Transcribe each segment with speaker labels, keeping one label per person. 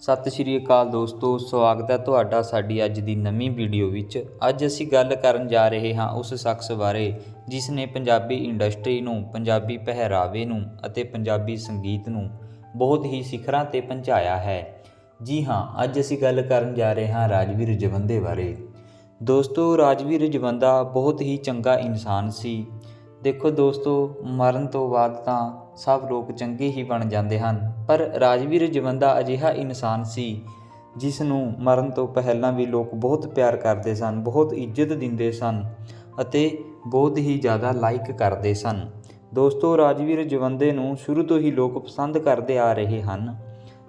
Speaker 1: ਸਤਿ ਸ਼੍ਰੀ ਅਕਾਲ ਦੋਸਤੋ, ਸਵਾਗਤ ਹੈ ਤੁਹਾਡਾ ਸਾਡੀ ਅੱਜ ਦੀ ਨਵੀਂ ਵੀਡੀਓ ਵਿੱਚ। ਅੱਜ ਅਸੀਂ ਗੱਲ ਕਰਨ ਜਾ ਰਹੇ ਹਾਂ ਉਸ ਸ਼ਖਸ ਬਾਰੇ, ਜਿਸ ਨੇ ਪੰਜਾਬੀ ਇੰਡਸਟਰੀ ਨੂੰ, ਪੰਜਾਬੀ ਪਹਿਰਾਵੇ ਨੂੰ ਅਤੇ ਪੰਜਾਬੀ ਸੰਗੀਤ ਨੂੰ ਬਹੁਤ ਹੀ ਸਿਖਰਾਂ ਤੇ ਪਹੁੰਚਾਇਆ ਹੈ। ਜੀ ਹਾਂ, ਅੱਜ ਅਸੀਂ ਗੱਲ ਕਰਨ ਜਾ ਰਹੇ ਹਾਂ ਰਾਜਵੀਰ ਜਵੰਦੇ ਬਾਰੇ। ਦੋਸਤੋ, ਰਾਜਵੀਰ ਜਵੰਦਾ ਬਹੁਤ ਹੀ ਚੰਗਾ ਇਨਸਾਨ ਸੀ। ਦੇਖੋ ਦੋਸਤੋ, ਮਰਨ ਤੋਂ ਬਾਅਦ ਤਾਂ ਸਭ ਲੋਕ ਚੰਗੇ ਹੀ ਬਣ ਜਾਂਦੇ ਹਨ। ਪਰ ਰਾਜਵੀਰ ਜਵੰਦਾ ਅਜਿਹਾ ਇਨਸਾਨ ਸੀ ਜਿਸ ਨੂੰ ਮਰਨ ਤੋਂ ਪਹਿਲਾਂ ਵੀ ਲੋਕ ਬਹੁਤ ਪਿਆਰ ਕਰਦੇ ਸਨ ਬਹੁਤ ਇੱਜ਼ਤ ਦਿੰਦੇ ਸਨ ਅਤੇ ਬਹੁਤ ਹੀ ਜ਼ਿਆਦਾ ਲਾਈਕ ਕਰਦੇ ਸਨ। ਦੋਸਤੋ ਰਾਜਵੀਰ ਜਵੰਦੇ ਨੂੰ ਸ਼ੁਰੂ ਤੋਂ ਹੀ ਲੋਕ ਪਸੰਦ ਕਰਦੇ ਆ ਰਹੇ ਹਨ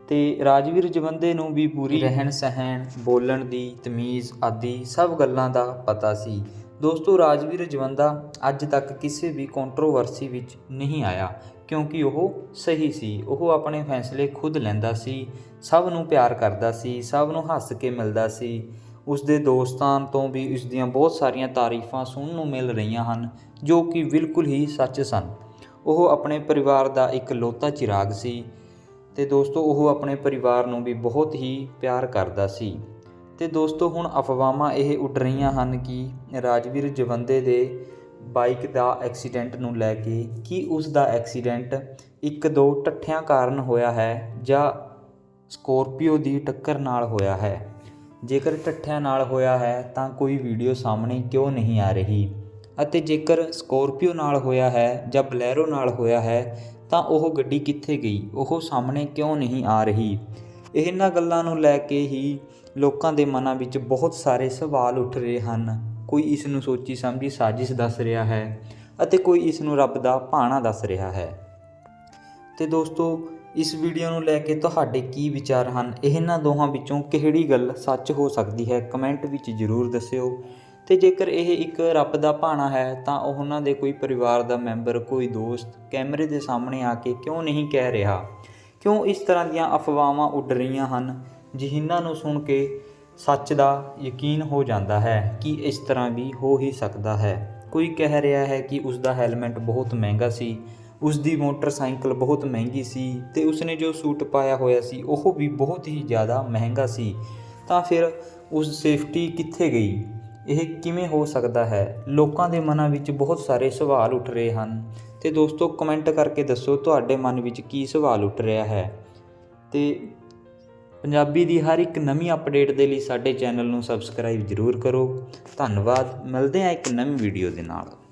Speaker 1: ਤੇ ਰਾਜਵੀਰ ਜਵੰਦੇ ਨੂੰ ਵੀ ਪੂਰੀ ਰਹਿਣ ਸਹਿਣ ਬੋਲਣ ਦੀ ਤਮੀਜ਼ ਆਦਿ ਸਭ ਗੱਲਾਂ ਦਾ ਪਤਾ ਸੀ। ਦੋਸਤੋ, ਰਾਜਵੀਰ ਜਵੰਦਾ ਅੱਜ ਤੱਕ ਕਿਸੇ ਵੀ ਕੰਟਰੋਵਰਸੀ ਵਿੱਚ ਨਹੀਂ ਆਇਆ ਕਿਉਂਕਿ ਉਹ ਸਹੀ ਸੀ। ਉਹ ਆਪਣੇ ਫੈਸਲੇ ਖੁਦ ਲੈਂਦਾ ਸੀ, ਸਭ ਨੂੰ ਪਿਆਰ ਕਰਦਾ ਸੀ, ਸਭ ਨੂੰ ਹੱਸ ਕੇ ਮਿਲਦਾ ਸੀ। ਉਸ ਦੇ ਦੋਸਤਾਂ ਤੋਂ ਵੀ ਉਸ ਦੀਆਂ ਬਹੁਤ ਸਾਰੀਆਂ ਤਾਰੀਫਾਂ ਸੁਣਨ ਨੂੰ ਮਿਲ ਰਹੀਆਂ ਹਨ, ਜੋ ਕਿ ਬਿਲਕੁਲ ਹੀ ਸੱਚ ਸਨ। ਉਹ ਆਪਣੇ ਪਰਿਵਾਰ ਦਾ ਇੱਕ ਲੋਤਾ ਚਿਰਾਗ ਸੀ ਤੇ ਦੋਸਤੋ, ਉਹ ਆਪਣੇ ਪਰਿਵਾਰ ਨੂੰ ਵੀ ਬਹੁਤ ਹੀ ਪਿਆਰ ਕਰਦਾ ਸੀ। ਅਤੇ ਦੋਸਤੋ, ਹੁਣ ਅਫਵਾਹਾਂ ਇਹ ਉੱਡ ਰਹੀਆਂ ਹਨ ਕਿ ਰਾਜਵੀਰ ਜਵੰਦੇ ਦੇ ਬਾਈਕ ਦਾ ਐਕਸੀਡੈਂਟ ਨੂੰ ਲੈ ਕੇ ਕੀ ਉਸ ਦਾ ਐਕਸੀਡੈਂਟ ਇੱਕ ਦੋ ਟੱਠਿਆਂ ਕਾਰਨ ਹੋਇਆ ਹੈ ਜਾਂ ਸਕੋਰਪੀਓ ਦੀ ਟੱਕਰ ਨਾਲ ਹੋਇਆ ਹੈ। ਜੇਕਰ ਟੱਠਿਆਂ ਨਾਲ ਹੋਇਆ ਹੈ ਤਾਂ ਕੋਈ ਵੀਡੀਓ ਸਾਹਮਣੇ ਕਿਉਂ ਨਹੀਂ ਆ ਰਹੀ? ਅਤੇ ਜੇਕਰ ਸਕੋਰਪੀਓ ਨਾਲ ਹੋਇਆ ਹੈ ਜਾਂ ਬਲੈਰੋ ਨਾਲ ਹੋਇਆ ਹੈ ਤਾਂ ਉਹ ਗੱਡੀ ਕਿੱਥੇ ਗਈ? ਉਹ ਸਾਹਮਣੇ ਕਿਉਂ ਨਹੀਂ ਆ ਰਹੀ? ਇਹਨਾਂ ਗੱਲਾਂ ਨੂੰ ਲੈ ਕੇ ਹੀ ਲੋਕਾਂ ਦੇ ਮਨਾਂ ਵਿੱਚ ਬਹੁਤ ਸਾਰੇ ਸਵਾਲ ਉੱਠ ਰਹੇ ਹਨ। ਕੋਈ ਇਸ ਨੂੰ ਸੋਚੀ ਸਮਝੀ ਸਾਜ਼ਿਸ਼ ਦੱਸ ਰਿਹਾ ਹੈ ਅਤੇ ਕੋਈ ਇਸ ਨੂੰ ਰੱਬ ਦਾ ਭਾਣਾ ਦੱਸ ਰਿਹਾ ਹੈ। ਤੇ ਦੋਸਤੋ, ਇਸ ਵੀਡੀਓ ਨੂੰ ਲੈ ਕੇ ਤੁਹਾਡੇ ਕੀ ਵਿਚਾਰ ਹਨ? ਇਹਨਾਂ ਦੋਹਾਂ ਵਿੱਚੋਂ ਕਿਹੜੀ ਗੱਲ ਸੱਚ ਹੋ ਸਕਦੀ ਹੈ? ਕਮੈਂਟ ਵਿੱਚ ਜ਼ਰੂਰ ਦੱਸਿਓ। ਤੇ ਜੇਕਰ ਇਹ ਇੱਕ ਰੱਬ ਦਾ ਭਾਣਾ ਹੈ, ਤਾਂ ਉਹਨਾਂ ਦੇ ਕੋਈ ਪਰਿਵਾਰ ਦਾ ਮੈਂਬਰ, ਕੋਈ ਦੋਸਤ ਕੈਮਰੇ ਦੇ ਸਾਹਮਣੇ ਆ ਕੇ ਕਿਉਂ ਨਹੀਂ ਕਹਿ ਰਿਹਾ? ਕਿਉਂ ਇਸ ਤਰ੍ਹਾਂ ਦੀਆਂ ਅਫਵਾਹਾਂ ਉੱਡ ਰਹੀਆਂ ਹਨ ਜਿਨ੍ਹਾਂ ਨੂੰ ਸੁਣ ਕੇ ਸੱਚ ਦਾ ਯਕੀਨ ਹੋ ਜਾਂਦਾ ਹੈ ਕਿ ਇਸ ਤਰ੍ਹਾਂ ਵੀ ਹੋ ਹੀ ਸਕਦਾ ਹੈ। ਕੋਈ ਕਹਿ ਰਿਹਾ ਹੈ ਕਿ ਉਸ ਦਾ ਹੈਲਮਟ ਬਹੁਤ ਮਹਿੰਗਾ ਸੀ ਉਸ ਦੀ ਮੋਟਰਸਾਈਕਲ ਬਹੁਤ ਮਹਿੰਗੀ ਸੀ ਤੇ ਉਸਨੇ ਜੋ ਸੂਟ ਪਾਇਆ ਹੋਇਆ ਸੀ, ਉਹ ਵੀ ਬਹੁਤ ਹੀ ਜ਼ਿਆਦਾ ਮਹਿੰਗਾ ਸੀ। ਤਾਂ ਫਿਰ ਉਸ ਸੇਫਟੀ ਕਿੱਥੇ ਗਈ? ਇਹ ਕਿਵੇਂ ਹੋ ਸਕਦਾ ਹੈ? ਲੋਕਾਂ ਦੇ ਮਨਾਂ ਵਿੱਚ ਬਹੁਤ ਸਾਰੇ ਸਵਾਲ ਉੱਠ ਰਹੇ ਹਨ। ਤੇ ਦੋਸਤੋ ਕਮੈਂਟ ਕਰਕੇ ਦੱਸੋ ਤੁਹਾਡੇ ਮਨ ਵਿੱਚ ਕੀ ਸਵਾਲ ਉੱਠ ਰਿਹਾ ਹੈ। ਤੇ ਪੰਜਾਬੀ ਦੀ ਹਰ ਇੱਕ ਨਵੀਂ ਅਪਡੇਟ ਦੇ ਲਈ ਸਾਡੇ ਚੈਨਲ ਨੂੰ ਸਬਸਕ੍ਰਾਈਬ ਜ਼ਰੂਰ ਕਰੋ। ਧੰਨਵਾਦ, ਮਿਲਦੇ ਹਾਂ ਇੱਕ ਨਵੀਂ ਵੀਡੀਓ ਦੇ ਨਾਲ।